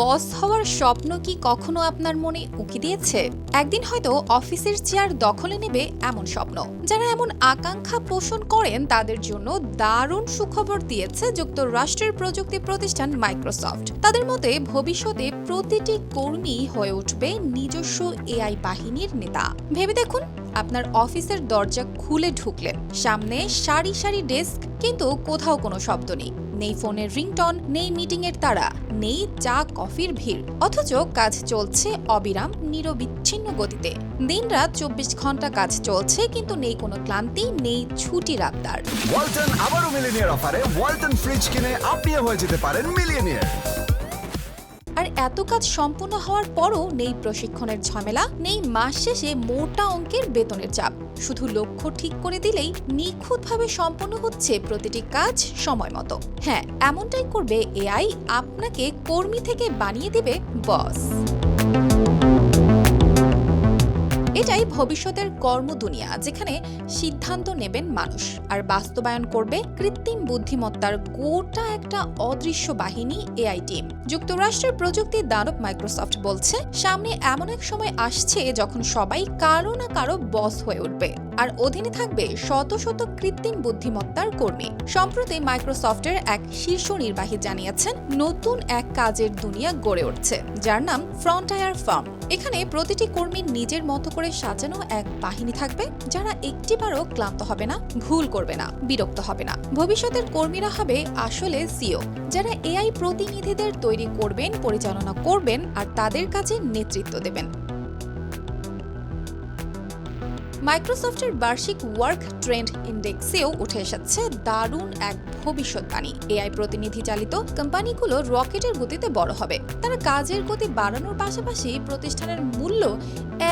বস হওয়ার স্বপ্ন কি কখনো আপনার মনে উকি দিয়েছে? একদিন হয়তো অফিসের চেয়ার দখলে নেবে এমন স্বপ্ন। যারা এমন আকাঙ্ক্ষা পোষণ করেন, তাদের জন্য দারুণ সুখবর দিয়েছে যুক্তরাষ্ট্রের প্রযুক্তি প্রতিষ্ঠান মাইক্রোসফট। তাদের মতে, ভবিষ্যতে প্রতিটি কর্মী হয়ে উঠবে নিজস্ব এআই বাহিনীর নেতা। ভেবে দেখুন, আপনার অফিসের দরজা খুলে ঢুকলেন। সামনে সারি সারি ডেস্ক, কিন্তু কোথাও কোনো শব্দ নেই। নেই ফোনের রিংটন, নেই মিটিং এর তারা নেই চা, কফির ভিড়। অথচ কাজ চলছে অবিরাম নিরবিচ্ছিন্ন গতিতে। দিনরাত চব্বিশ ঘণ্টা কাজ চলছে, কিন্তু নেই কোনো ক্লান্তি, নেই ছুটি আবদার ওয়ালটন আবারও মিলিনিয়ার অফারে ওয়ালটন ফ্রিজ কিনে আপনিও হয়ে যেতে পারেন মিলিয়নিয়ার। আর এত কাজ সম্পূর্ণ হওয়ার পরও নেই প্রশিক্ষণের ঝামেলা, নেই মাস শেষে মোটা অঙ্কের বেতনের চাপ। শুধু লক্ষ্য ঠিক করে দিলেই নিখুঁতভাবে সম্পন্ন হচ্ছে প্রতিটি কাজ সময় মতো। হ্যাঁ এমনটাই করবে এআই আপনাকে কর্মী থেকে বানিয়ে দেবে বস। এটাই ভবিষ্যতের কর্মদুনিয়া, যেখানে সিদ্ধান্ত নেবেন মানুষ, আর বাস্তবায়ন করবে কৃত্রিম বুদ্ধিমত্তার গোটা একটা অদৃশ্য বাহিনী এআই টিম। যুক্তরাষ্ট্রের প্রযুক্তি দানব মাইক্রোসফট বলছে, সামনে এমন এক সময় আসছে যখন সবাই কারও না কারও বস হয়ে উঠবে। আর অধীনে থাকবে শত শত কৃত্রিম বুদ্ধিমত্তার কর্মী। সম্প্রতি মাইক্রোসফটের এক শীর্ষ নির্বাহী জানিয়েছেন, নতুন এক কাজের দুনিয়া গড়ে উঠছে, যার নাম ফ্রন্টায়ার ফার্ম এখানে প্রতিটি কর্মীর নিজের মতো করে সাজানো এক বাহিনী থাকবে যারা একটিবারও ক্লান্ত হবে না, ভুল করবে না, বিরক্ত হবে না। ভবিষ্যতের কর্মীরা হবে আসলে সিও, যারা এআই প্রতিনিধিদের তৈরি করবেন, পরিচালনা করবেন আর তাদের কাছে নেতৃত্ব দেবেন। মাইক্রোসফটের বার্ষিক ওয়ার্ক ট্রেন্ড ইন্ডেক্সেও উঠে এসেছে দারুণ এক ভবিষ্যৎবাণী। এআই প্রতিনিধি চালিত কোম্পানিগুলো রকেটের গতিতে বড় হবে। তারা কাজের গতি বাড়ানোর পাশাপাশি প্রতিষ্ঠানের মূল্য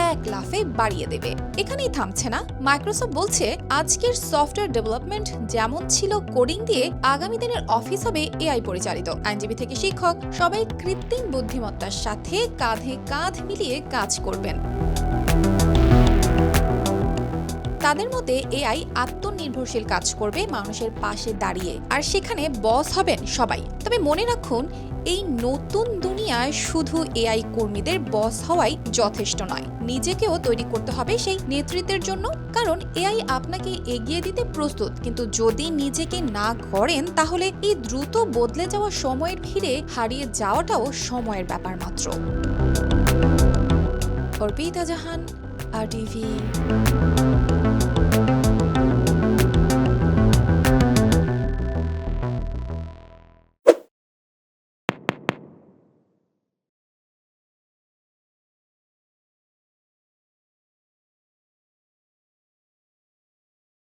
এক লাফে বাড়িয়ে দেবে। এখানেই থামছে না। মাইক্রোসফট বলছে, আজকের সফটওয়্যার ডেভেলপমেন্ট যেমন ছিল কোডিং দিয়ে, আগামী দিনের অফিস হবে এআই পরিচালিত। আইনজীবী থেকে শিক্ষক, সবাই কৃত্রিম বুদ্ধিমত্তার সাথে কাঁধে কাঁধ মিলিয়ে কাজ করবেন। তাদের মতে এআই আত্মনির্ভরশীল কাজ করবে মানুষের পাশে দাঁড়িয়ে। আর সেখানে বস হবেন সবাই। তবে মনে রাখুন, এই নতুন দুনিয়ায় শুধু এআই কর্মীদের বস হওয়াই যথেষ্ট নয়। নিজেকেও তৈরি করতে হবে সেই নেতৃত্বের জন্য। কারণ এআই আপনাকে এগিয়ে দিতে প্রস্তুত। কিন্তু যদি নিজেকে না করেন তাহলে এই দ্রুত বদলে যাওয়া সময়ের ভিড়ে হারিয়ে যাওয়াটাও সময়ের ব্যাপার মাত্র। অর্পিতা জাহান আর টিভি